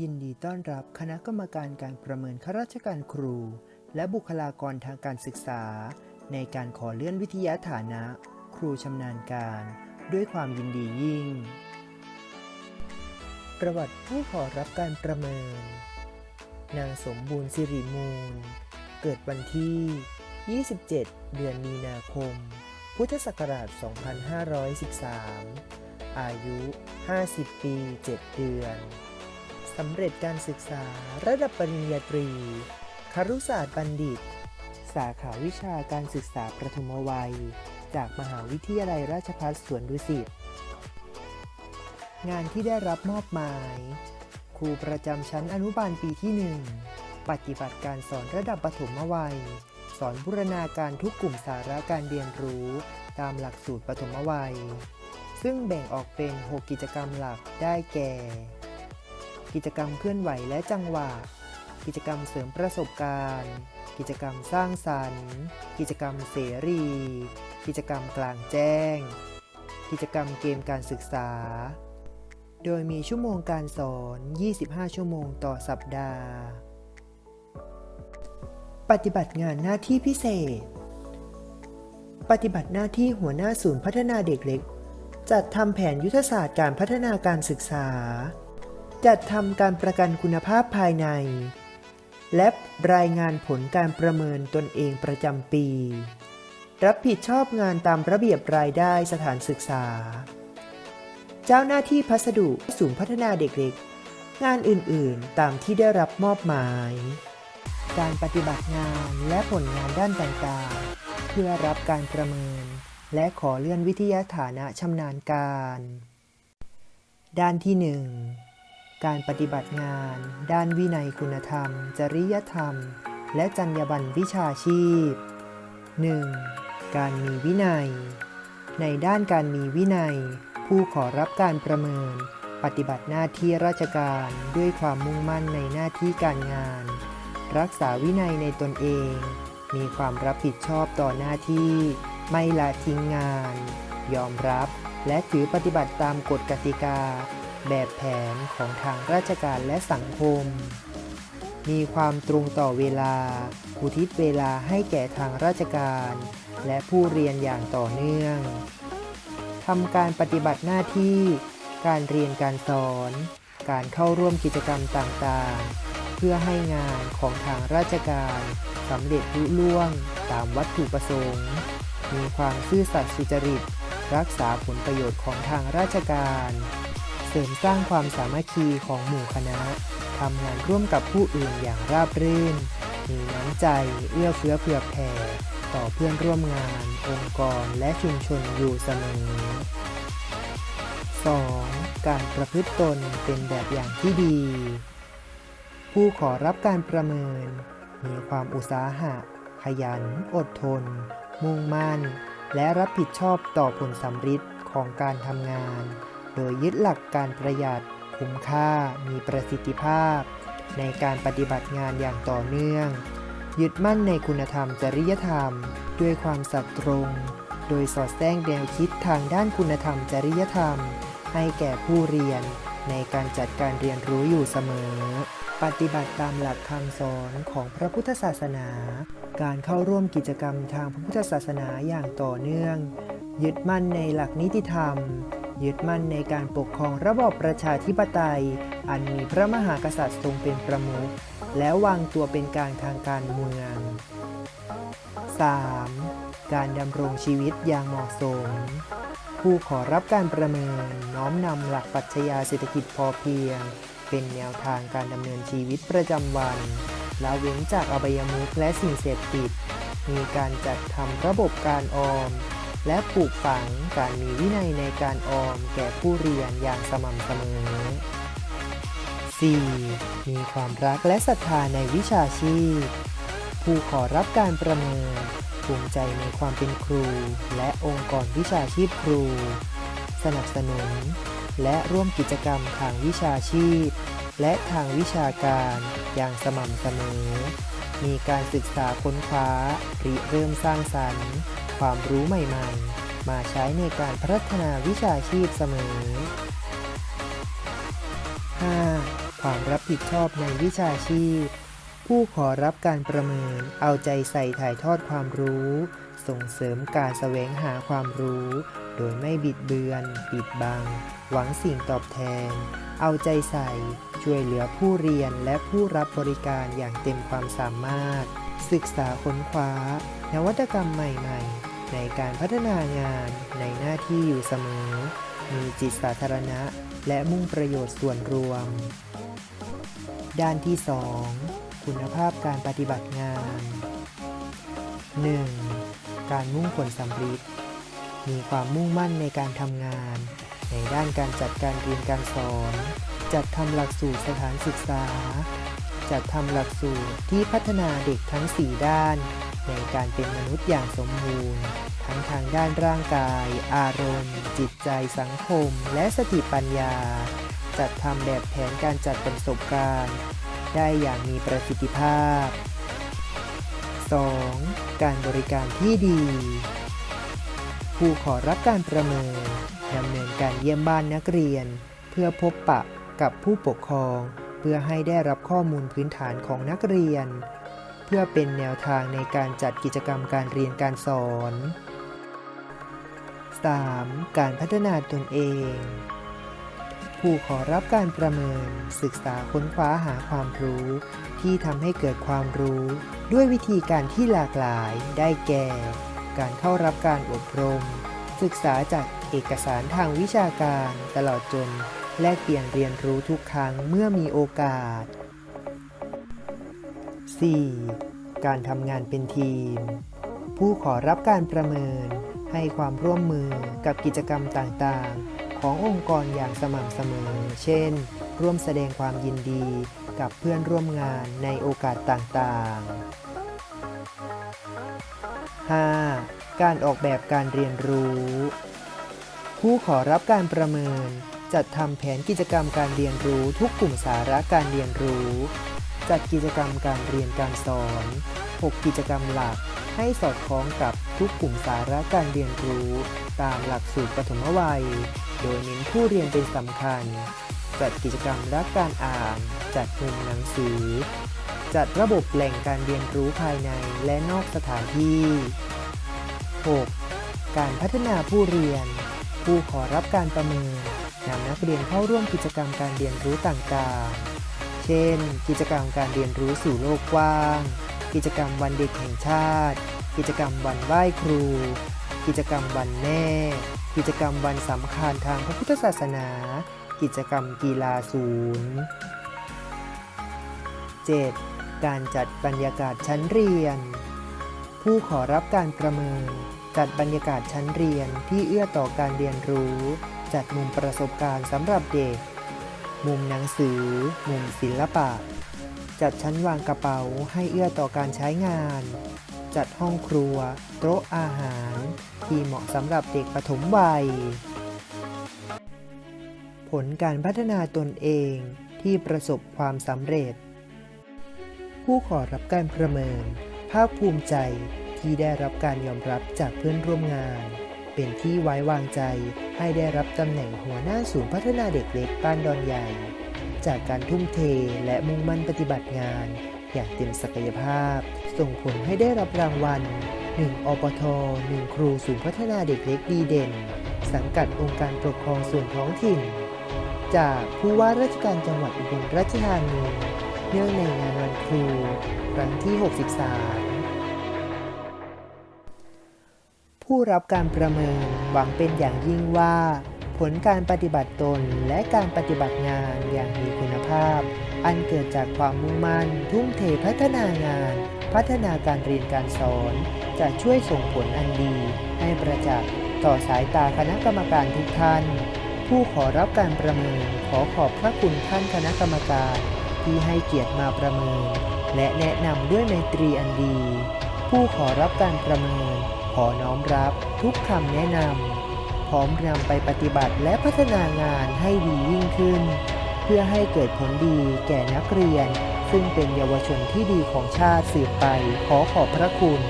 ยินดีต้อนรับคณะกรรมการการประเมินข้าราชการครู และบุคลากรทางการศึกษา ในการขอเลื่อนวิทยาฐานะ ครูชำนาญการ ด้วยความยินดียิ่ง ประวัติผู้ขอรับการประเมิน นางสมบูรณ์สิริมูล เกิดวันที่ 27 เดือนมีนาคม พุทธศักราช 2513 อายุ 50 ปี 7 เดือน สำเร็จการศึกษาระดับปริญญาตรี ครุศาสตร์บัณฑิต สาขาวิชาการศึกษาประถมวัย จากมหาวิทยาลัยราชภัฏสวนดุสิต งานที่ได้รับมอบหมาย ครูประจำชั้นอนุบาลปีที่ 1 ปฏิบัติการสอนระดับปฐมวัย สอนบูรณาการทุกกลุ่มสาระการเรียนรู้ตามหลักสูตรปฐมวัย ซึ่งแบ่งออกเป็น 6 กิจกรรมหลักได้แก่ กิจกรรมเคลื่อนไหวและจังหวะ กิจกรรมเสริมประสบการณ์ กิจกรรมสร้างสรรค์ กิจกรรมเสรี กิจกรรมกลางแจ้ง กิจกรรมเกมการศึกษา โดยมีชั่วโมงการสอน 25 ชั่วโมงต่อสัปดาห์ ปฏิบัติงานหน้าที่พิเศษ ปฏิบัติหน้าที่หัวหน้าศูนย์พัฒนาเด็กเล็ก จัดทำแผนยุทธศาสตร์การพัฒนาการศึกษา จัดทำการประกันคุณภาพภายใน และรายงานผลการประเมินตนเองประจำปี รับผิดชอบงานตามระเบียบรายได้สถานศึกษา เจ้าหน้าที่พัสดุศูนย์พัฒนาเด็กเล็ก งานอื่นๆ ตามที่ได้รับมอบหมาย การปฏิบัติงานและผลงานด้านต่างๆ เพื่อรับการประเมิน และขอเลื่อนวิทยาฐานะชำนาญการ ด้านที่ 1 การปฏิบัติงาน ด้านวินัยคุณธรรม จริยธรรม และจรรยาบรรณวิชาชีพ 1. การมีวินัย ในด้านการมีวินัย ผู้ขอรับการประเมิน ปฏิบัติหน้าที่ราชการด้วยความมุ่งมั่นในหน้าที่การงาน รักษาวินัยในตนเอง มีความรับผิดชอบต่อหน้าที่ ไม่ละทิ้งงาน ยอมรับ และถือปฏิบัติตามกฎกติกา แบบแผนของทางราชการและสังคม มีความตรงต่อเวลา อุทิศเวลาให้แก่ทางราชการ และผู้เรียนอย่างต่อเนื่องทำการปฏิบัติหน้าที่ การเรียนการสอน การเข้าร่วมกิจกรรมต่างๆ เพื่อให้งานของทางราชการสำเร็จลุล่วงตามวัตถุประสงค์ มีความซื่อสัตย์สุจริต รักษาผลประโยชน์ของทางราชการ เสริมสร้างความสามัคคีของหมู่คณะทำงานร่วมกับผู้อื่นอย่างราบรื่น มีน้ำใจ เอื้อเฟื้อเผื่อแผ่ ต่อเพื่อนร่วมงาน องค์กร และชุมชนอยู่เสมอ 2. การประพฤติตนเป็นแบบอย่างที่ดี ผู้ขอรับการประเมิน มีความอุตสาหะ ขยัน อดทน มุ่งมั่น และรับผิดชอบต่อผลสำฤทธิ์ของการทำงาน โดยยึดหลักการประหยัดคุ้มค่ามีประสิทธิภาพ ในการปฏิบัติงานอย่างต่อเนื่อง ยึดมั่นในคุณธรรมจริยธรรม ด้วยความสัตย์ตรง โดยสอดแทรกแนวคิดทางด้านคุณธรรมจริยธรรม ให้แก่ผู้เรียน ในการจัดการเรียนรู้อยู่เสมอ ปฏิบัติตามหลักคำสอนของพระพุทธศาสนา การเข้าร่วมกิจกรรมทางพระพุทธศาสนาอย่างต่อเนื่อง ยึดมั่นในหลักนิติธรรม ยึดมั่นในการปกครองระบอบประชาธิปไตย อันมีพระมหากษัตริย์ทรงเป็นประมุข และวางตัวเป็นกลางทางการเมือง 3. การดำรงชีวิตอย่างเหมาะสม ผู้ขอรับการประเมินน้อมนำหลักปรัชญาเศรษฐกิจพอเพียง เป็นแนวทางการดำเนินชีวิตประจำวันละเว้นจากอบายมุขและสิ่งเสพติด มีการจัดทำระบบการออม และปลูกฝังการมีวินัยในการออมแก่ผู้เรียนอย่างสม่ำเสมอ 4. มีความรักและศรัทธาในวิชาชีพ ผู้ขอรับการประเมินภูมิใจในความเป็นครู และองค์กรวิชาชีพครู สนับสนุน และร่วมกิจกรรมทางวิชาชีพ และทางวิชาการอย่างสม่ำเสมอ มีการศึกษาค้นคว้าริเริ่มสร้างสรรค์ ความรู้ใหม่ๆ มาใช้ในการพัฒนาวิชาชีพเสมอ 5. ความรับผิดชอบในวิชาชีพ ผู้ขอรับการประเมิน เอาใจใส่ถ่ายทอดความรู้ ส่งเสริมการแสวงหาความรู้ โดยไม่บิดเบือน ปิดบัง หวังสิ่งตอบแทน เอาใจใส่ ช่วยเหลือผู้เรียนและผู้รับบริการอย่างเต็มความสามารถ ศึกษาค้นคว้า นวัตกรรมใหม่ ๆ ในการพัฒนางานในหน้าที่อยู่เสมอ มีจิตสาธารณะ และมุ่งประโยชน์ส่วนรวม ด้านที่ 2 คุณภาพการปฏิบัติงาน 1. การมุ่งผลสำลิดมีความมุ่งมั่นในการทำงาน ในด้านการจัดการเรียนการสอน จัดทำหลักสูตรสถานศึกษา จัดทำหลักสูตรที่พัฒนาเด็กทั้ง 4 ด้าน ในการเป็นมนุษย์อย่างสมบูรณ์ ทั้งทางด้านร่างกาย อารมณ์ จิตใจสังคม และสติปัญญา จัดทำแบบแผนการจัดประสบการณ์ ได้อย่างมีประสิทธิภาพ 2. การบริการที่ดี ผู้ขอรับการประเมินดำเนินการเยี่ยมบ้านนักเรียน เพื่อพบปะกับผู้ปกครอง เพื่อให้ได้รับข้อมูลพื้นฐานของนักเรียน พื่อเป็นแนวทางในการจัดกิจกรรมการเรียนการสอน 3. การพัฒนาตนเอง ผู้ขอรับการประเมิน ศึกษาค้นคว้าหาความรู้ ที่ทำให้เกิดความรู้ ด้วยวิธีการที่หลากหลายได้แก่ การเข้ารับการอบรม ศึกษาจากเอกสารทางวิชาการ ตลอดจน แลกเปลี่ยนเรียนรู้ทุกครั้งเมื่อมีโอกาส 4. การทำงานเป็นทีม ผู้ขอรับการประเมิน ให้ความร่วมมือกับกิจกรรมต่างๆ ขององค์กรอย่างสม่ำเสมอ เช่น ร่วมแสดงความยินดีกับเพื่อนร่วมงานในโอกาสต่างๆ 5. การออกแบบการเรียนรู้ ผู้ขอรับการประเมิน จัดทำแผนกิจกรรมการเรียนรู้ทุกกลุ่มสาระการเรียนรู้ จัดกิจกรรมการเรียนการสอน 6 กิจกรรมหลักให้สอดคล้องกับทุกกลุ่มสาระการเรียนรู้ ตามหลักสูตรปฐมวัย โดยเน้นผู้เรียนเป็นสำคัญ จัดกิจกรรมรักการอ่าน จัดมุมหนังสือ จัดระบบแหล่งการเรียนรู้ภายในและนอกสถานที่ 6. การพัฒนาผู้เรียน ผู้ขอรับการประเมินนำนักเรียนเข้าร่วมกิจกรรมการเรียนรู้ต่างๆ เช่น กิจกรรมการเรียนรู้สู่โลกกว้าง กิจกรรมวันเด็กแห่งชาติ กิจกรรมวันไหว้ครู กิจกรรมวันแม่ กิจกรรมวันสำคัญทางพระพุทธศาสนา กิจกรรมกีฬาศูนย์ 7. การจัดบรรยากาศชั้นเรียน ผู้ขอรับการประเมิน จัดบรรยากาศชั้นเรียนที่เอื้อต่อการเรียนรู้ จัดมุมประสบการณ์สำหรับเด็ก มุมหนังสือ มุมศิลปะ จัดชั้นวางกระเป๋าให้เอื้อต่อการใช้งาน จัดห้องครัว โต๊ะอาหาร ที่เหมาะสำหรับเด็กปฐมวัย ผลการพัฒนาตนเองที่ประสบความสำเร็จ ผู้ขอรับการประเมิน ภาคภูมิใจที่ได้รับการยอมรับจากเพื่อนร่วมงาน เป็นที่ไว้วางใจให้ได้รับตำแหน่งหัวหน้าศูนย์พัฒนาเด็กเล็กบ้านดอนใหญ่ จากการทุ่มเทและมุ่งมั่นปฏิบัติงาน อย่างเต็มศักยภาพ ส่งผลให้ได้รับรางวัล 1 อปท 1 ครูศูนย์พัฒนาเด็กเล็กดีเด่น สังกัดองค์การปกครองส่วนท้องถิ่น จากผู้ว่าราชการจังหวัดอุบลราชธานีเนื่องในงานวันครู ครั้งที่ 63 ผู้รับการประเมิน หวังเป็นอย่างยิ่งว่า ผลการปฏิบัติตนและการปฏิบัติงานอย่างมีคุณภาพ อันเกิดจากความมุ่งมั่น ทุ่มเทพัฒนางาน พัฒนาการเรียนการสอน จะช่วยส่งผลอันดี ให้ประจักษ์ต่อสายตาคณะกรรมการทุกท่าน ผู้ขอรับการประเมินขอขอบพระคุณท่านคณะกรรมการ ที่ให้เกียรติมาประเมิน และแนะนำด้วยไมตรีอันดี ผู้ขอรับการประเมิน ขอน้อมรับทุกคำแนะนำพร้อมนำไปปฏิบัติและพัฒนางานให้ดียิ่งขึ้น เพื่อให้เกิดผลดีแก่นักเรียน ซึ่งเป็นเยาวชนที่ดีของชาติสืบไปขอขอบพระคุณ